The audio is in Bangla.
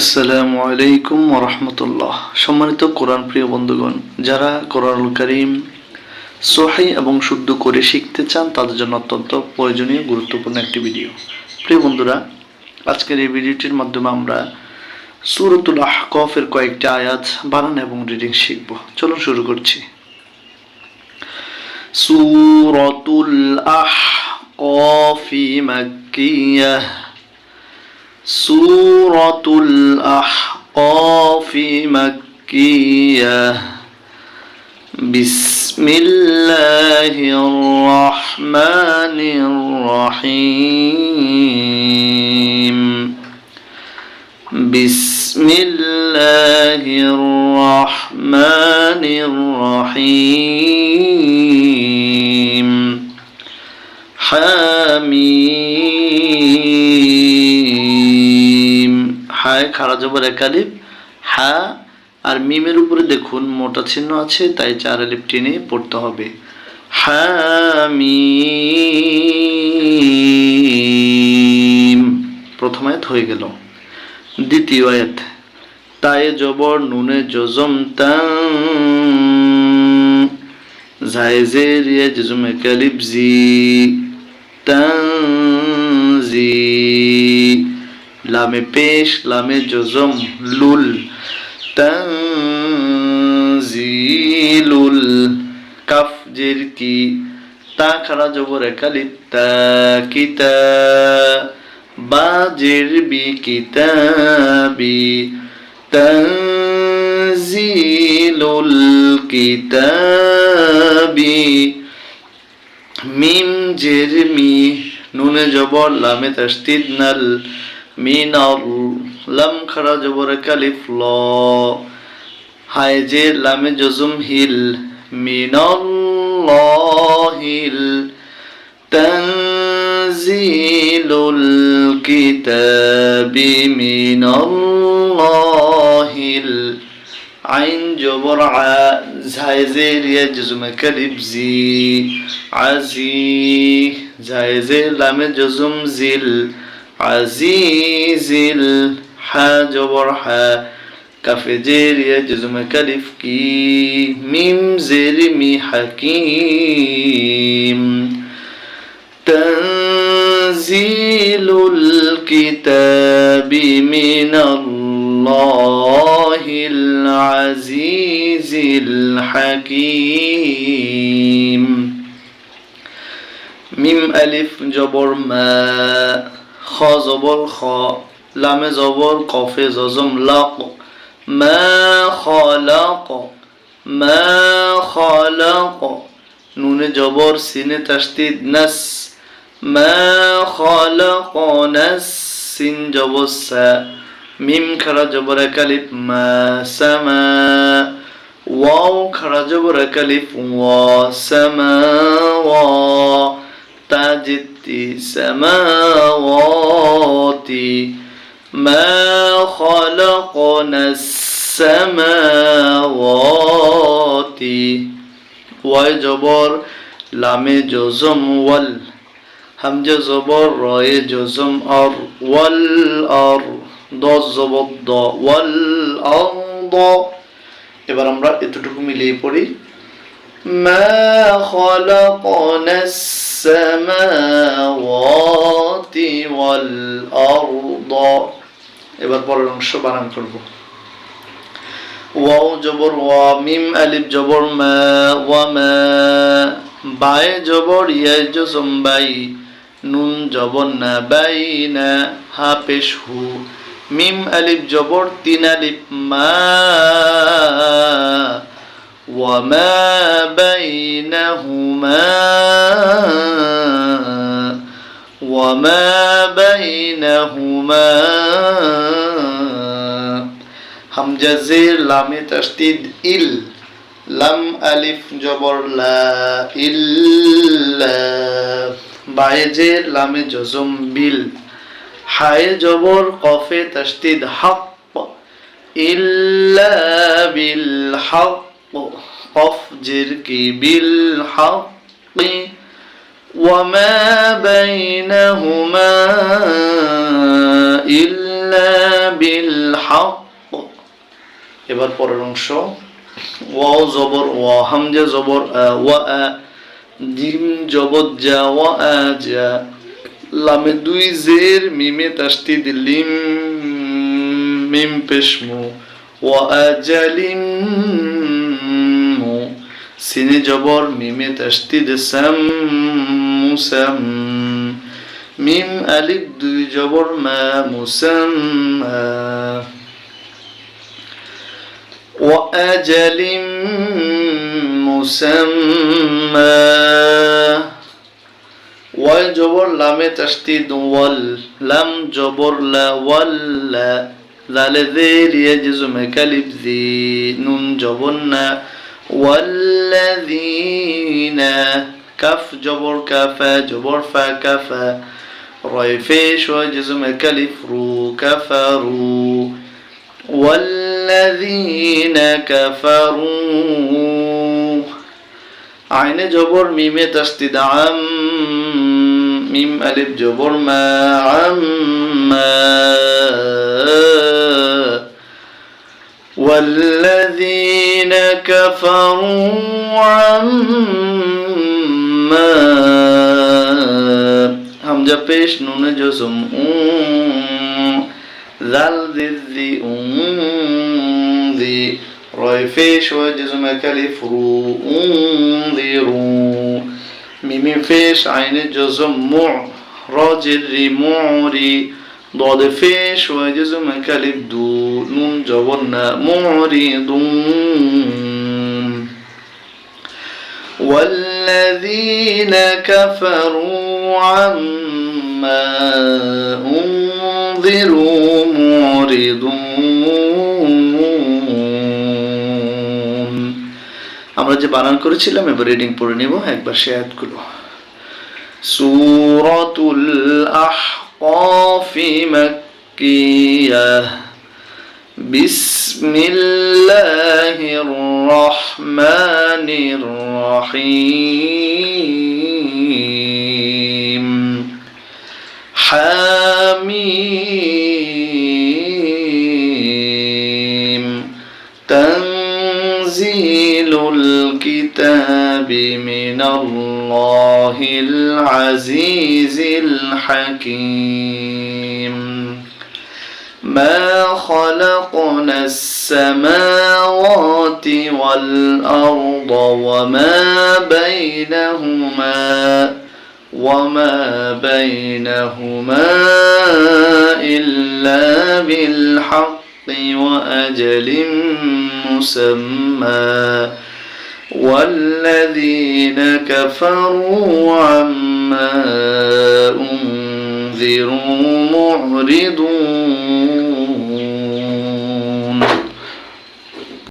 আসসালামু আলাইকুম রহমতুল্লাহ। সম্মানিত কোরআন প্রিয় বন্ধুগণ, যারা কোরআনুল করিম সোহাই এবং শুদ্ধ করে শিখতে চান, তাদের জন্য অত্যন্ত প্রয়োজনীয়, গুরুত্বপূর্ণ একটি ভিডিও। প্রিয় বন্ধুরা, আজকের এই ভিডিওটির মাধ্যমে আমরা সুরতুল আহকফের কয়েকটি আয়াত বানান এবং রিডিং শিখব। চলুন শুরু করছি। সুরতুল আহকফি মাক্কিয়াহ سورة الأحقاف مكية. بسم الله الرحمن الرحيم. بسم الله الرحمن الرحيم. খাড়া জবর একালিপ হা, আর মিমের উপরে দেখুন মোটা চিহ্ন আছে, তাই চার আলিপ টেনে পড়তে হবে। হামিম প্রথম আয়াত হয়ে গেল। দ্বিতীয় আয়াত, তায়ে জবর নুনে জজম তাং জায়েজে রিয়া জজম লামে পেশ, লামে জজম, লুল, তানজিলুল, কাফ জের কি, তা খাড়া জবর একালিপ তা বা জের বি কিতাবি তানজিলুল কিতাবি মিম জের মি, নুনে জবর, লামে তাসদিদ নাল মিনাল লাম খাড়া জবর কালিফ জের লামে জজুম হিল, মিনাল্লাহিল তানজিলুল কিতাবি মিনাল্লাহিল। আইন জবর আ ঝাইজের ইয়া জজুমে কালিব জি। আজি ঝাইজের লামে জজুম জিল عزيز الحاج برحا كف جير يا يجزم كلف كي ميم زير مي حكيم. تنزيل الكتاب من الله العزيز الحكيم. ميم ألف جبر ما খ জবর খ, লামে জবর কফে জজম, লাক, মা খলাক মা খলাক নুনে জবর, সিনে তাসদিদ, নাস, মা খলাকনাস সিন জবর, সা, মিম খারা জবর কালিফ মা সামা ওয়াও খারা জবর কালিফ ওয়া সামা ওয়া তাজিতি সামাওয়াতি মা খলাকনাস সামাওয়াতি ওয়াই জবর লামে জজম ওয়াল হামজা জবর রয়ে জজম আর ওয়াল আর দশ জবর দ ওয়াল আর দ এবার আমরা এতটুকু মিলিয়ে পড়ি ما خلقنا السماوات والأرض এবার পরের অংশ বানান করব ওয়াও জবর ওয়া মিম আলিফ জবর মা ওয়া মা বায়ে জবর ইয়ায় জজম বাই নুন জবর না বাই না হা পেশ হু মিম আলিফ জবর তিন আলিফ মা وما بينهما وما بينهما হামজা জের লামে তাসদিদ ইল লাম আলিফ জবর লা ইল্লা বায়ে জের লামে জজম বিল হায়ে জবর কফে তাসদিদ হক ইল্লা বিল হক قف جركي بالحق وما بينهما إلا بالحق হক এবার পরের অংশ ওয়াও জবর ওয়া হামজা জবর আ, ওয়া আ, জিম জবর যা ওয়া আ, যা লামে দুই জের মিমে তাসদিদ লিম মিম পেশমু ওয়া আজালিম মু সিনে জবর মিমে তাসদিদ সাম মুসাম মিম আলিফ দুই জবর মা মুসাম্মা وأجل مسمى والجبر لام تشديد وال لم جبر لا ولا ذال ذيل يجزم كلب ذي نون جبرنا والذين كف جبر كفا جبر فا كفا ريفيش وجزم كلف رو كفروا والذين كفروا عين جبر ميم تشديد عم ميم ألف جبر ما عما والذين كفروا عما همجة پیش نون جزم ذل ذي ذي راي فيش وجزم كلف رو. انذروا ميم فيش عين جزم مع راجل معري ضاد فيش وجزم كلف دو نون جورنا معرضون والذين كفروا عما أنذروا معرضون আমরা যে বানান করেছিলাম এবার রিডিং পড়ে নিব একবার সে আয়াতগুলো সূরাতুল আহকাফ মাক্কিয়াহ بسم الله الرحمن الرحيم حميم تنزيل الكتاب من الله العزيز الحكيم ما خلقنا السماوات والأرض وما بينهما وما بينهما إلا بالحق وأجل مسمى والذين كفروا عما أنذروا معرضون